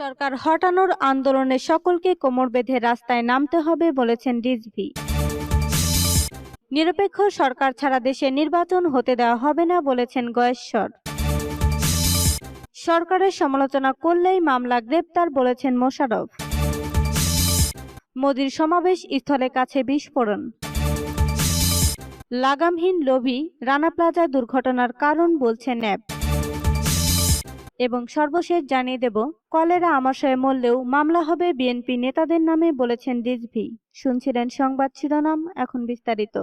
সরকার হটানোর আন্দোলনে সকলকে কোমর বেঁধে রাস্তায় নামতে হবে বলেছেন রিজভি। নিরপেক্ষ সরকার ছাড়া দেশে নির্বাচন হতে দেওয়া হবে না বলেছেন গয়েশ্বর। সরকারের সমালোচনা করলেই মামলা গ্রেপ্তার বলেছেন মোশারফ মোদির সমাবেশ স্থলে কাছে বিস্ফোরণ। লাগামহীন লোভি রানা প্লাজা দুর্ঘটনার কারণ বলছে ন্যাব। এবং সর্বশেষ জানিয়ে দেব, কলেরা আমাশয়ে মরলেও মামলা হবে বিএনপি নেতাদের নামে বলেছেন রিজভি। শুনছিলেন সংবাদ শিরোনাম, এখন বিস্তারিত।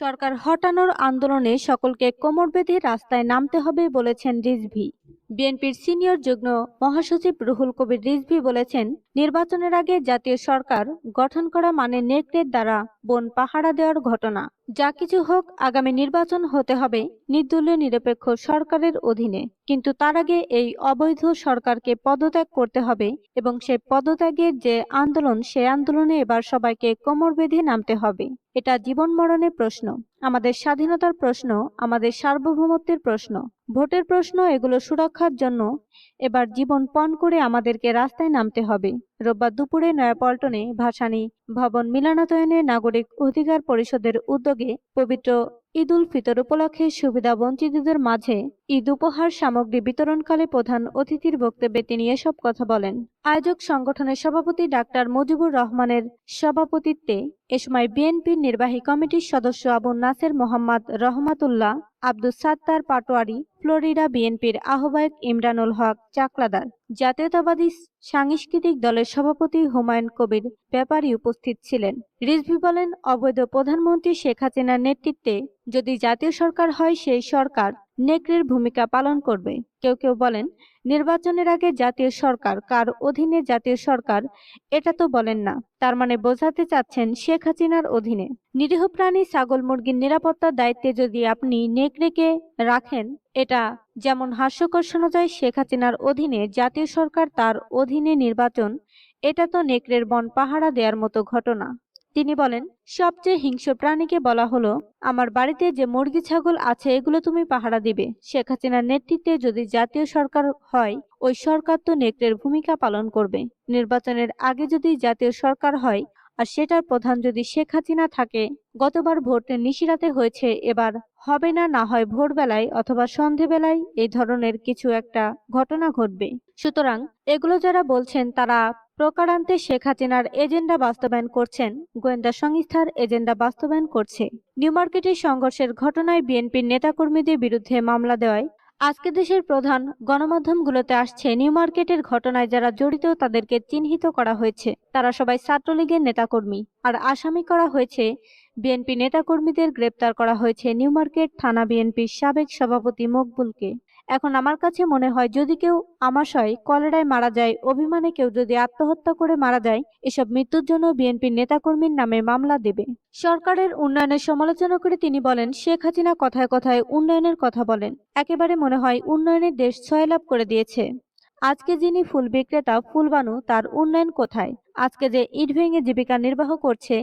সরকার হটানোর আন্দোলনে সকলকে কোমর বেঁধে রাস্তায় নামতে হবে বলেছেন রিজভি। বিএনপির সিনিয়র যুগ্ম মহাসচিব রুহুল কবির রিজভি বলেছেন, নির্বাচনের আগে জাতীয় সরকার গঠন করা মানে নেকড়ের দ্বারা বন পাহারা দেওয়ার ঘটনা। যা কিছু হোক, আগামী নির্বাচন হতে হবে নির্দলীয় নিরপেক্ষ সরকারের অধীনে। কিন্তু তার আগে এই অবৈধ সরকারকে পদত্যাগ করতে হবে এবং সে পদত্যাগের যে আন্দোলন সেই আন্দোলনে এবার সবাইকে কোমর বেঁধে নামতে হবে। এটা জীবন মরণের প্রশ্ন। আমাদের স্বাধীনতার প্রশ্ন, আমাদের সার্বভৌমত্বের প্রশ্ন। ভোটের প্রশ্ন, এগুলো সুরক্ষার জন্য। এবার জীবন পণ করে আমাদেরকে রাস্তায় নামতে হবে। রোববার দুপুরে নয়াপল্টনে ভাসানী ভবন মিলনাতয়নে নাগরিক অধিকার পরিষদের উদ্যোগে পবিত্র ঈদ উল ফিতর উপলক্ষে সুবিধা বঞ্চিতদের মাঝে ঈদ উপহার সামগ্রী বিতরণকালে প্রধান অতিথির বক্তব্যে তিনি এসব কথা বলেন। আয়োজক সংগঠনের সভাপতি ডাক্তার মুজিবুর রহমানের সভাপতিত্বে এ সময় বিএনপির নির্বাহী কমিটির সদস্য আবু নাসের মোহাম্মদ রহমাতুল্লাহ, আব্দুস সাত্তার পাটোয়ারি, ফ্লোরিডা বিএনপির আহ্বায়ক ইমরানুল হক চাকলাদার। জাতীয়তাবাদী সাংস্কৃতিক দলের সভাপতি হুমায়ুন কবির ব্যাপারী উপস্থিত ছিলেন। রিজভি বলেন, অবৈধ প্রধানমন্ত্রী শেখ হাসিনার নেতৃত্বে যদি জাতীয় সরকার হয়, সেই সরকার নেকড়ের ভূমিকা পালন করবে। কেউ কেউ বলেন, নির্বাচনের আগে জাতীয় সরকার, কার অধীনে জাতীয় সরকার, এটা তো বলেন না। তার মানে বোঝাতে চাচ্ছেন শেখ হাসিনার অধীনে। নিরীহ প্রাণী ছাগল মুরগির নিরাপত্তার দায়িত্বে যদি আপনি নেকড়েকে রাখেন, এটা যেমন হাস্যকর শোনা যায়, শেখ হাসিনার অধীনে জাতীয় সরকার তার অধীনে নির্বাচন, এটা তো নেকড়ের বন পাহারা দেওয়ার মতো ঘটনা। তিনি বলেন, সবচেয়ে হিংস্র প্রাণীকে বলা হলো, আমার বাড়িতে যে মুরগি, ছাগল আছে, এগুলো তুমি পাহারা দিবে। শেখ হাসিনার নেতৃত্বে যদি জাতীয় সরকার হয়, ওই সরকার তো নেকড়ের ভূমিকা পালন করবে। নির্বাচনের আগে যদি জাতীয় সরকার হয়, আর সেটার প্রধান যদি শেখ হাসিনা থাকে, গতবার ভোট নিশিরাতে হয়েছে, এবার হবে না না হয় ভোরবেলায় অথবা সন্ধেবেলায় এই ধরনের কিছু একটা ঘটনা ঘটবে। সুতরাং এগুলো যারা বলছেন, তারা প্রকারান্তে শেখ হাসিনার এজেন্ডা বাস্তবায়ন করছেন গোয়েন্দা সংস্থার এজেন্ডা বাস্তবায়ন করছে। নিউ মার্কেটের সংঘর্ষের ঘটনায় বিএনপির নেতাকর্মীদের বিরুদ্ধে মামলা দেওয়ায় আজকে দেশের প্রধান গণমাধ্যমগুলোতে আসছে নিউ মার্কেটের ঘটনায় যারা জড়িত তাদেরকে চিহ্নিত করা হয়েছে। তারা সবাই ছাত্রলীগের নেতাকর্মী। আর আসামি করা হয়েছে বিএনপি নেতাকর্মীদের গ্রেপ্তার করা হয়েছে নিউ মার্কেট থানা বিএনপির সাবেক সভাপতি মকবুলকে। এখন আমার কাছে মনে হয় যদি কেউ আমাশয় কলেরায় মারা যায়, অভিমানে কেউ যদি আত্মহত্যা করে মারা যায়, এসব মৃত্যুর জন্য বিএনপির নেতাকর্মীর নামে মামলা দেবে। সরকারের উন্নয়নের সমালোচনা করে তিনি বলেন, শেখ হাসিনা কথায় কথায় উন্নয়নের কথা বলেন। একেবারে মনে হয় উন্নয়নের দেশ ছয়লাভ করে দিয়েছে। আজকে যিনি ফুল বিক্রেতা, ফুলবানু, তার উন্নয়ন কোথায়? আজকে যে ইট ভেঙে জীবিকা নির্বাহ করছে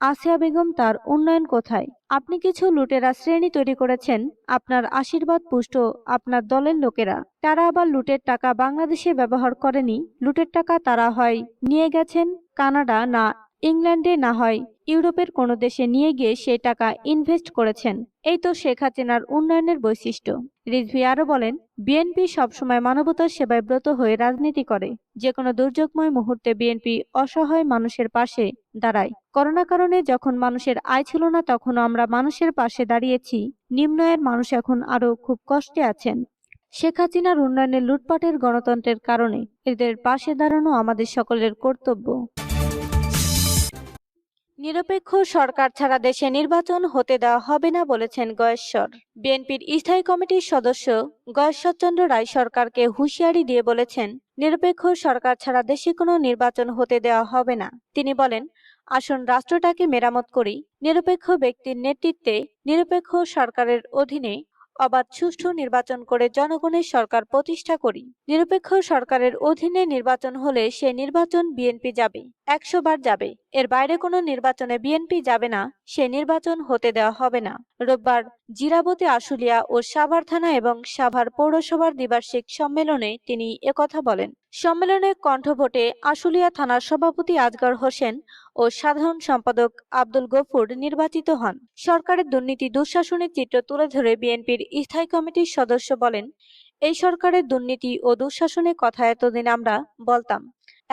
আসিয়া বেগম তার উন্নয়ন কোথায়? আপনি কিছু লুটেরা শ্রেণি তৈরি করেছেন, আপনার আশীর্বাদ পুষ্ট আপনার দলের লোকেরা। তারা আবার লুটের টাকা বাংলাদেশে ব্যবহার করেনি, লুটের টাকা তারা হয় নিয়ে গেছেন কানাডা না ইংল্যান্ডে না হয় ইউরোপের কোনো দেশে নিয়ে গিয়ে সেই টাকা ইনভেস্ট করেছেন। এই তো শেখ হাসিনার উন্নয়নের বৈশিষ্ট্য। রিজভি আরও বলেন, বিএনপি সবসময় মানবতার সেবায় ব্রত হয়ে রাজনীতি করে। যে কোনো দুর্যোগময় মুহূর্তে বিএনপি অসহায় মানুষের পাশে দাঁড়ায়। করোনা কারণে যখন মানুষের আয় ছিল না তখন আমরা মানুষের পাশে দাঁড়িয়েছি। নিম্ন আয়ের মানুষ এখন আরও খুব কষ্টে আছেন। শেখ হাসিনার উন্নয়নের লুটপাটের গণতন্ত্রের কারণে এদের পাশে দাঁড়ানো আমাদের সকলের কর্তব্য। নিরপেক্ষ সরকার ছাড়া দেশে নির্বাচন হতে দেওয়া হবে না বলেছেন গয়েশ্বর। বিএনপির স্থায়ী কমিটির সদস্য গয়েশ্বরচন্দ্র রায় সরকারকে হুঁশিয়ারি দিয়ে বলেছেন, নিরপেক্ষ সরকার ছাড়া দেশে কোনো নির্বাচন হতে দেওয়া হবে না। তিনি বলেন, আসুন রাষ্ট্রটাকে মেরামত করি। নিরপেক্ষ ব্যক্তির নেতৃত্বে নিরপেক্ষ সরকারের অধীনে অবাধ সুষ্ঠু নির্বাচন করে জনগণের সরকার প্রতিষ্ঠা করি। নিরপেক্ষ সরকারের অধীনে নির্বাচন হলে সে নির্বাচন বিএনপি যাবে, একশো বার যাবে। এর বাইরে কোনো নির্বাচনে বিএনপি যাবে না, সে নির্বাচন হতে দেওয়া হবে না। রোববার জিরাবতী আশুলিয়া ও সাভার থানা এবং সাভার পৌরসভার দ্বিবার্ষিক সম্মেলনে তিনি একথা বলেন। সম্মেলনে কণ্ঠভোটে আশুলিয়া থানার সভাপতি আজগর হোসেন ও সাধারণ সম্পাদক আব্দুল গফুর নির্বাচিত হন। সরকারের দুর্নীতি দুঃশাসনের চিত্র তুলে ধরে বিএনপির স্থায়ী কমিটির সদস্য বলেন, এই সরকারের দুর্নীতি ও দুঃশাসনের কথা এতদিন আমরা বলতাম,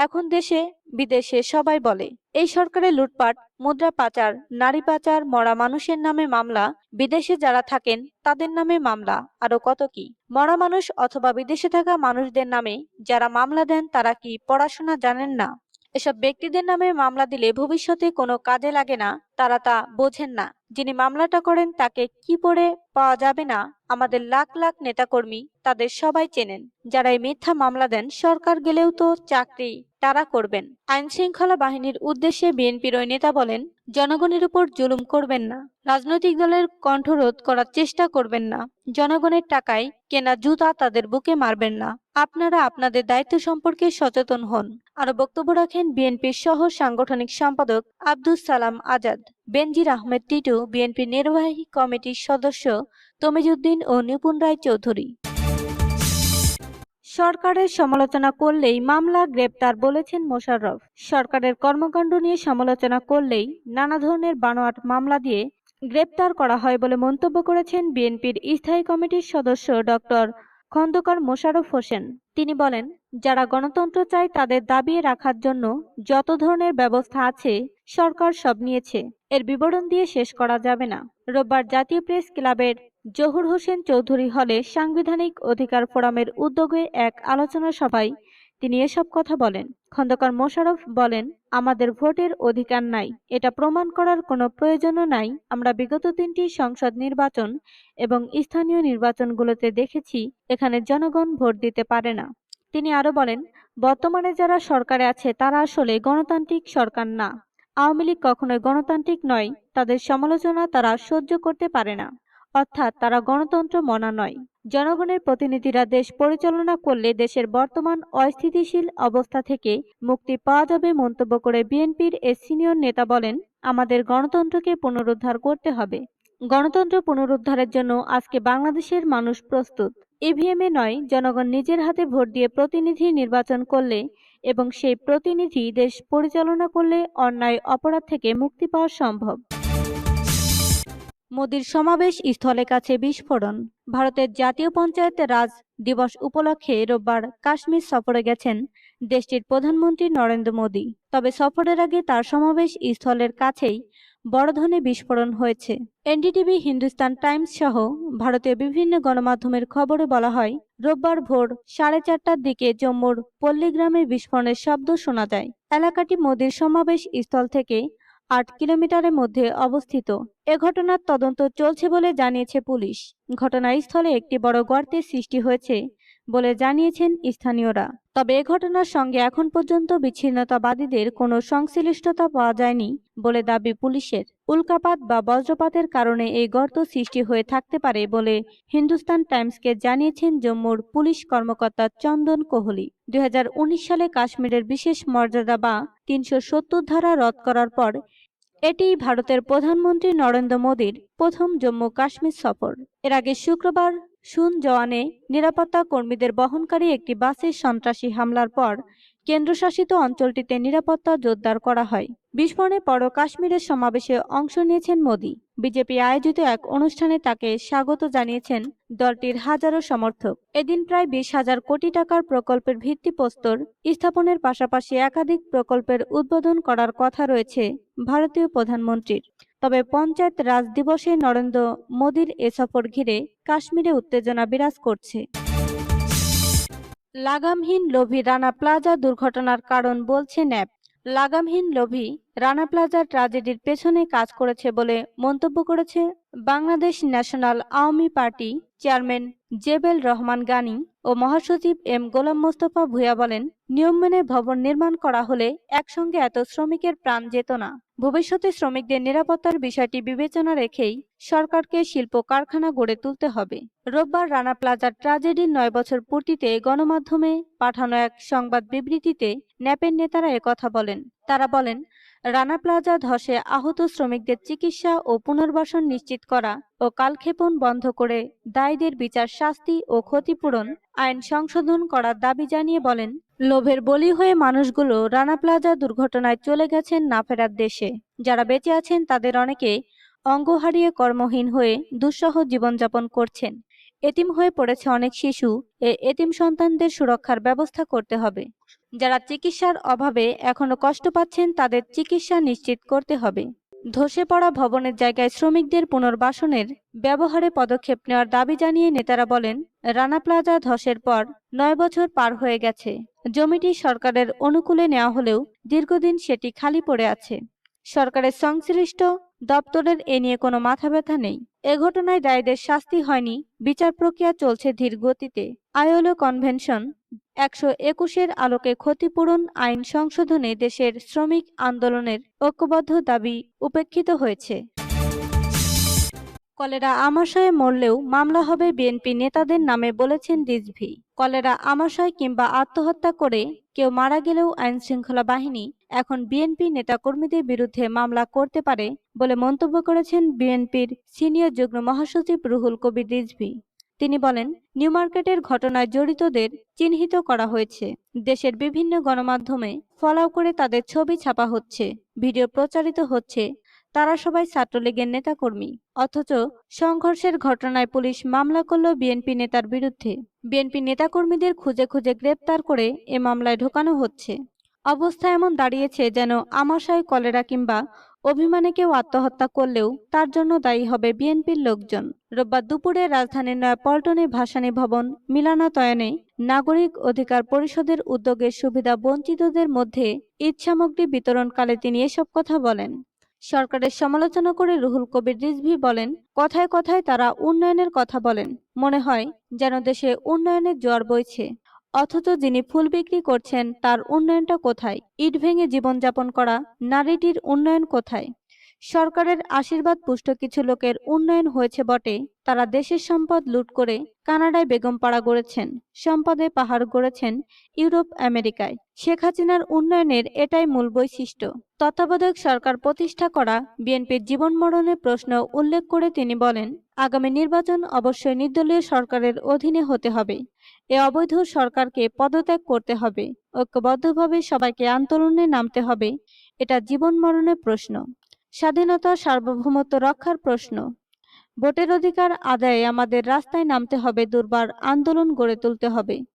এখন দেশে বিদেশে সবাই বলে। এই সরকারের লুটপাট, মুদ্রা পাচার, নারী পাচার, মরা মানুষের নামে মামলা, বিদেশে যারা থাকেন তাদের নামে মামলা, আরও কত কি? মরা মানুষ অথবা বিদেশে থাকা মানুষদের নামে যারা মামলা দেন তারা কি পড়াশোনা জানেন না? এসব ব্যক্তিদের নামে মামলা দিলে ভবিষ্যতে কোনো কাজে লাগে না। তারা তা বোঝেন না। যিনি মামলাটা করেন তাকে কি পড়ে পাওয়া যাবে না? আমাদের লাখ লাখ নেতাকর্মী তাদের সবাই চেনেন। যারা এই মিথ্যা মামলা দেন, সরকার গেলেও তো চাকরি তারা করবেন। আইন শৃঙ্খলা বাহিনীর উদ্দেশ্যে বিএনপির ওই নেতা বলেন, জনগণের উপর জুলুম করবেন না, রাজনৈতিক দলের কণ্ঠরোধ করার চেষ্টা করবেন না, জনগণের টাকায় কেনা জুতা তাদের বুকে মারবেন না। আপনারা আপনাদের দায়িত্ব সম্পর্কে সচেতন হন। আরও বক্তব্য রাখেন বিএনপির সহ সাংগঠনিক সম্পাদক আব্দুস সালাম আজাদ। বেনজির আহমেদ টিটু, বিএনপির নির্বাহী কমিটির সদস্য তমিজুদ্দিন ও নিপুণ রায় চৌধুরী। সরকারের সমালোচনা করলেই মামলা গ্রেপ্তার বলেছেন মোশাররফ। সরকারের কর্মকাণ্ড নিয়ে সমালোচনা করলেই নানা ধরনের বানোয়াট মামলা দিয়ে গ্রেপ্তার করা হয় বলে মন্তব্য করেছেন বিএনপির স্থায়ী কমিটির সদস্য ডক্টর খন্দকার মোশাররফ হোসেন। তিনি বলেন, যারা গণতন্ত্র চায় তাদের দাবিয়ে রাখার জন্য যত ধরনের ব্যবস্থা আছে, সরকার সব নিয়েছে। এর বিবরণ দিয়ে শেষ করা যাবে না। রোববার জাতীয় প্রেস ক্লাবের জহুর হোসেন চৌধুরী হলে সাংবিধানিক অধিকার ফোরামের উদ্যোগে এক আলোচনা সভায় তিনি এসব কথা বলেন। খন্দকার মোশাররফ বলেন, আমাদের ভোটের অধিকার নাই, এটা প্রমাণ করার কোনো প্রয়োজনও নাই। আমরা বিগত তিনটি সংসদ নির্বাচন এবং স্থানীয় নির্বাচনগুলোতে দেখেছি, এখানে জনগণ ভোট দিতে পারে না। তিনি আরও বলেন, বর্তমানে যারা সরকারে আছে, তারা আসলে গণতান্ত্রিক সরকার না। আওয়ামী লীগ কখনোই গণতান্ত্রিক নয়, তাদের সমালোচনা তারা সহ্য করতে পারে না। অর্থাৎ তারা গণতন্ত্র মনা নয়। জনগণের প্রতিনিধিরা দেশ পরিচালনা করলে দেশের বর্তমান অস্থিতিশীল অবস্থা থেকে মুক্তি পাওয়া যাবে মন্তব্য করে বিএনপির এ সিনিয়র নেতা বলেন, আমাদের গণতন্ত্রকে পুনরুদ্ধার করতে হবে। গণতন্ত্র পুনরুদ্ধারের জন্য আজকে বাংলাদেশের মানুষ প্রস্তুত। ইভিএম এ নয়, জনগণ নিজের হাতে ভোট দিয়ে প্রতিনিধি নির্বাচন করলে এবং সেই প্রতিনিধি দেশ পরিচালনা করলে অন্যায় অপরাধ থেকে মুক্তি পাওয়া সম্ভব। মোদির সমাবেশ স্থলে কাছে বিস্ফোরণ। ভারতের জাতীয় পঞ্চায়েত রাজ দিবস উপলক্ষে রোববার কাশ্মীর সফরে গেছেন দেশটির প্রধানমন্ত্রী নরেন্দ্র মোদী। তবে সফরের আগে তার সমাবেশ স্থলের কাছেই বড় ধরনের বিস্ফোরণ হয়েছে। এনডিটিভি, হিন্দুস্তান টাইমস সহ ভারতীয় বিভিন্ন গণমাধ্যমের খবরে বলা হয়, রোববার ভোর সাড়ে চারটার দিকে জম্মুর পল্লীগ্রামে বিস্ফোরণের শব্দ শোনা যায়। এলাকাটি মোদীর সমাবেশ স্থল থেকে আট কিলোমিটারের মধ্যে অবস্থিত। এ ঘটনার তদন্ত চলছে বলে জানিয়েছে পুলিশ। ঘটনাস্থলে একটি বড় গর্তের সৃষ্টি হয়েছে। বলে জানিয়েছেন স্থানীয়রা। তবে এ ঘটনার সঙ্গে এখন পর্যন্ত বিচ্ছিন্নতাবাদীদের কোনো সংশ্লিষ্টতা পাওয়া যায়নি বলে দাবি পুলিশের। উল্কাপাত বা বজ্রপাতের কারণে এই গর্ত সৃষ্টি হয়ে থাকতে পারে বলে হিন্দুস্তান টাইমসকে জানিয়েছেন জম্মুর পুলিশ কর্মকর্তা চন্দন কোহলি। দুই হাজার উনিশ সালে কাশ্মীরের বিশেষ মর্যাদা বা তিনশো সত্তর ধারা রদ করার পর এটি ভারতের প্রধানমন্ত্রী নরেন্দ্র মোদীর প্রথম জম্মু কাশ্মীর সফর। এর আগে শুক্রবার সুন জওয়ানে, নিরাপত্তা কর্মীদের বহনকারী একটি বাসে সন্ত্রাসী হামলার পর কেন্দ্রশাসিত অঞ্চলটিতে নিরাপত্তা জোরদার করা হয়। বিস্ফোরণে পরও কাশ্মীরের সমাবেশে অংশ নিয়েছেন মোদী। বিজেপি আয়োজিত এক অনুষ্ঠানে তাকে স্বাগত জানিয়েছেন দলটির হাজারো সমর্থক। এদিন প্রায় বিশ হাজার কোটি টাকার প্রকল্পের ভিত্তিপ্রস্তর স্থাপনের পাশাপাশি একাধিক প্রকল্পের উদ্বোধন করার কথা রয়েছে ভারতীয় প্রধানমন্ত্রীর। তবে পঞ্চায়েত রাজ দিবসে নরেন্দ্র মোদীর এ সফর ঘিরে কাশ্মীরে উত্তেজনা বিরাজ করছে। লাগামহীন লোভী রানা প্লাজা দুর্ঘটনার কারণ বলছে ন্যাপ। লাগামহীন লোভী রানা প্লাজা ট্রাজেডির পেছনে কাজ করেছে বলে মন্তব্য করেছে Bangladesh National Awami Party chairman Jebel Rahman Gani. ও মহাসচিব এম গোলাম মোস্তফা ভূয়া বলেন, নিয়ম মেনে ভবন নির্মাণ করা হলে একসঙ্গে এত শ্রমিকের প্রাণ যেত না। ভবিষ্যতে শ্রমিকদের নিরাপত্তার বিষয়টি বিবেচনা রেখেই সরকারকে শিল্প কারখানা গড়ে তুলতে হবে। রোববার রানা প্লাজার ট্রাজেডির নয় বছর পূর্তিতে গণমাধ্যমে পাঠানো এক সংবাদ বিবৃতিতে ন্যাপের নেতারা একথা বলেন। তারা বলেন রানা প্লাজা ধসে আহত শ্রমিকদের চিকিৎসা ও পুনর্বাসন নিশ্চিত করা ও কালক্ষেপণ বন্ধ করে দায়ীদের বিচার, শাস্তি ও ক্ষতিপূরণ আইন সংশোধন করার দাবি জানিয়ে বলেন, লোভের বলি হয়ে মানুষগুলো রানা প্লাজা দুর্ঘটনায় চলে গেছেন না ফেরার দেশে। যারা বেঁচে আছেন তাদের অনেকে অঙ্গ হারিয়ে কর্মহীন হয়ে দুঃসহ জীবনযাপন করছেন। এতিম হয়ে পড়েছে অনেক শিশু। এ এতিম সন্তানদের সুরক্ষার ব্যবস্থা করতে হবে। যারা চিকিৎসার অভাবে এখনও কষ্ট পাচ্ছেন, তাদের চিকিৎসা নিশ্চিত করতে হবে। ধসে পড়া ভবনের জায়গায় শ্রমিকদের পুনর্বাসনের ব্যবহারে পদক্ষেপ নেওয়ার দাবি জানিয়ে নেতারা বলেন, রানা প্লাজা ধসের পর নয় বছর পার হয়ে গেছে। জমিটি সরকারের অনুকূলে নেওয়া হলেও দীর্ঘদিন সেটি খালি পড়ে আছে। সরকারের সংশ্লিষ্ট দপ্তরের এ নিয়ে কোনো মাথা ব্যথা নেই। এ ঘটনায় দায়ীদের শাস্তি হয়নি। বিচার প্রক্রিয়া চলছে ধীর গতিতে আইএলও কনভেনশন একশো একুশের আলোকে ক্ষতিপূরণ আইন সংশোধনে দেশের শ্রমিক আন্দোলনের ঐক্যবদ্ধ দাবি উপেক্ষিত হয়েছে। কলেরা আমাশয়ে মরলেও মামলা হবে বিএনপি নেতাদের নামে বলেছেন রিজভি। কলেরা আমাশয় কিংবা আত্মহত্যা করে কেউ মারা গেলেও আইন শৃঙ্খলা বাহিনী এখন বিএনপি নেতাকর্মীদের বিরুদ্ধে মামলা করতে পারে বলে মন্তব্য করেছেন বিএনপির সিনিয়র যুগ্ম মহাসচিব রুহুল কবির রিজভি। তিনি বলেন নিউ মার্কেটের ঘটনায় জড়িতদের চিহ্নিত করা হয়েছে। দেশের বিভিন্ন গণমাধ্যমে ফলাও করে তাদের ছবি ছাপা হচ্ছে, ভিডিও প্রচারিত হচ্ছে। তারা সবাই ছাত্রলীগের নেতাকর্মী। অথচ সংঘর্ষের ঘটনায় পুলিশ মামলা করল বিএনপি নেতার বিরুদ্ধে। বিএনপি নেতাকর্মীদের খুঁজে খুঁজে গ্রেপ্তার করে এ মামলায় ঢোকানো হচ্ছে। অবস্থা এমন দাঁড়িয়েছে যেন আমাশয় কলেরা কিংবা অভিমানে কেউ আত্মহত্যা করলেও তার জন্য দায়ী হবে বিএনপির লোকজন। রোববার দুপুরে রাজধানীর নয়াপল্টনে ভাসানী ভবন মিলানাতয়নে নাগরিক অধিকার পরিষদের উদ্যোগের সুবিধা বঞ্চিতদের মধ্যে ঈদ সামগ্রী বিতরণকালে তিনি এসব কথা বলেন। সরকারের সমালোচনা করে রুহুল কবির রিজভি বলেন, কথায় কথায় তারা উন্নয়নের কথা বলেন। মনে হয় যেন দেশে উন্নয়নের জোয়ার বইছে। অথচ যিনি ফুল বিক্রি করছেন তার উন্নয়নটা কোথায়? ইট ভেঙে জীবনযাপন করা নারীটির উন্নয়ন কোথায়? সরকারের আশীর্বাদ পুষ্ট কিছু লোকের উন্নয়ন হয়েছে বটে। তারা দেশের সম্পদ লুট করে কানাডায় বেগমপাড়া গড়েছেন, সম্পদে পাহাড় গড়েছেন ইউরোপ আমেরিকায়। শেখ হাসিনার উন্নয়নের এটাই মূল বৈশিষ্ট্য। তত্ত্বাবধায়ক সরকার প্রতিষ্ঠা করা বিএনপির জীবন মরণের প্রশ্ন উল্লেখ করে তিনি বলেন, আগামী নির্বাচন অবশ্যই নির্দলীয় সরকারের অধীনে হতে হবে। এ অবৈধ সরকারকে পদত্যাগ করতে হবে। ঐক্যবদ্ধভাবে সবাইকে আন্দোলনে নামতে হবে। এটা জীবন মরণের প্রশ্ন। স্বাধীনতা, সার্বভৌমত্ব রক্ষার প্রশ্ন। ভোটের অধিকার আদায়ে আমাদের রাস্তায় নামতে হবে, দুর্বার আন্দোলন গড়ে তুলতে হবে।